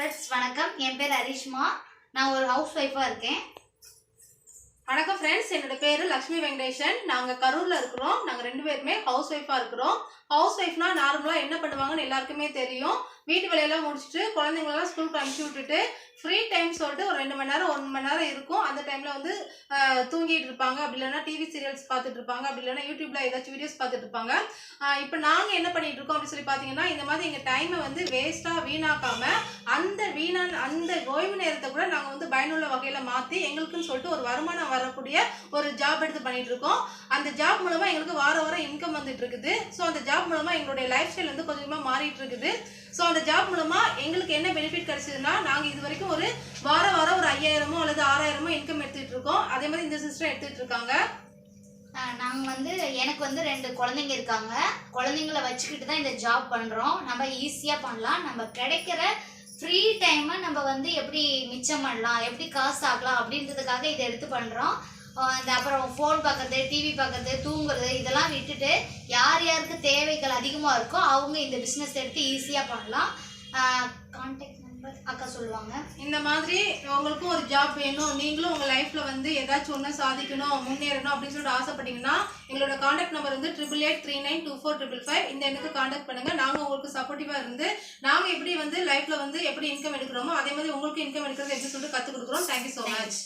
Friends வணக்கம். என் பேர் ஹரிஷ்மா. நான் ஒரு ஹவுஸ் ஒய்ஃபாக இருக்கேன். வணக்கம் ஃப்ரெண்ட்ஸ் என்னோட பேரு லக்ஷ்மி வெங்கடேஷன் நாங்கள் கரூரில் இருக்கிறோம். நாங்கள் ரெண்டு பேருமே ஹவுஸ் ஒய்ஃபாக இருக்கிறோம். ஹவுஸ் ஒய்ஃப்னா நார்மலாக என்ன பண்ணுவாங்கன்னு எல்லாருக்குமே தெரியும். வீட்டு வேலையெல்லாம் முடிச்சுட்டு குழந்தைங்களெல்லாம் ஸ்கூலுக்கு அனுப்பிச்சி விட்டுட்டு ஃப்ரீ டைம் சொல்லிட்டு ஒரு ரெண்டு மணி நேரம் ஒன் மணி நேரம் இருக்கும். அந்த டைமில் வந்து தூங்கிட்டு இருப்பாங்க. அப்படி இல்லைன்னா டிவி சீரியல்ஸ் பார்த்துட்டு இருப்பாங்க. அப்படி இல்லைன்னா யூடியூப்ல ஏதாச்சும் வீடியோஸ் பார்த்துட்டு இருப்பாங்க. இப்போ நாங்கள் என்ன பண்ணிட்டு இருக்கோம் அப்படின்னு சொல்லி பார்த்தீங்கன்னா இந்த மாதிரி எங்கள் டைமை வந்து வேஸ்ட்டாக வீணாக்காமல் அந்த வீணான அந்த ஓய்வு நேரத்தை கூட நாங்கள் வந்து பயனுள்ள வகையில் மாற்றி எங்களுக்குன்னு சொல்லிட்டு ஒரு வருமானம் வரக்கூடிய ஒரு ஜாப் எடுத்து பண்ணிட்டு இருக்கோம் அந்த ஜாப் மூலமா எங்களுக்கு வார வாரம் இன்கம் வந்துட்டு இருக்குது ஸோ அந்த ஜாப் மூலமா எங்களுடைய லைஃப் ஸ்டைல் வந்து கொஞ்சம் கொஞ்சமாக மாறிட்டு இருக்குது ஸோ அந்த ஜாப் மூலமா எங்களுக்கு என்ன பெனிஃபிட் கிடைச்சதுன்னா நாங்கள் இது வரைக்கும் ஒரு வார வாரம் ஒரு ஐயாயிரமோ அல்லது ஆறாயிரமோ இன்கம் எடுத்துட்டு இருக்கோம் அதே மாதிரி இந்த சிஸ்டர் எடுத்துட்டு இருக்காங்க நாங்கள் வந்து எனக்கு வந்து ரெண்டு குழந்தைங்க இருக்காங்க. குழந்தைங்கள வச்சுக்கிட்டு தான் இந்த ஜாப் பண்ணுறோம் நம்ம ஈஸியாக பண்ணலாம். நம்ம கிடைக்கிற ஃப்ரீ டைமை நம்ம வந்து எப்படி மிச்சம் பண்ணலாம் எப்படி காசு ஆக்கலாம் அப்படின்றதுக்காக இதை எடுத்து பண்ணுறோம் இந்த அப்புறம் ஃபோன் பார்க்கறது டிவி பார்க்கறது தூங்குறது இதெல்லாம் விட்டுட்டு யார் யாருக்கு தேவைகள் அதிகமாக இருக்கோ அவங்க இந்த பிஸ்னஸ் எடுத்து ஈஸியாக பண்ணலாம். சொல்லுவாங்க. இந்த மாதிரி உங்களுக்கும் ஒரு ஜாப் வேணும். நீங்களும் உங்க லைஃப்ல வந்து ஏதாச்சும் ஒன்று சாதிக்கணும் முன்னேறணும் அப்படின்னு சொல்லிட்டு ஆசைப்பட்டீங்கன்னா எங்களோட காண்டாக்ட் நம்பர் வந்து triple eight three nine two four triple five இந்த எனக்கு காண்டாக்ட் பண்ணுங்க. நாங்கள் உங்களுக்கு சப்போர்ட்டிவாக இருந்து நாங்கள் எப்படி வந்து லைஃப்ல வந்து எப்படி இன்கம் எடுக்கிறோமோ அதே மாதிரி உங்களுக்கு இன்கம் எடுக்கிறது எப்படி சொல்லிட்டு கற்றுக் கொடுக்குறோம். Thank you so much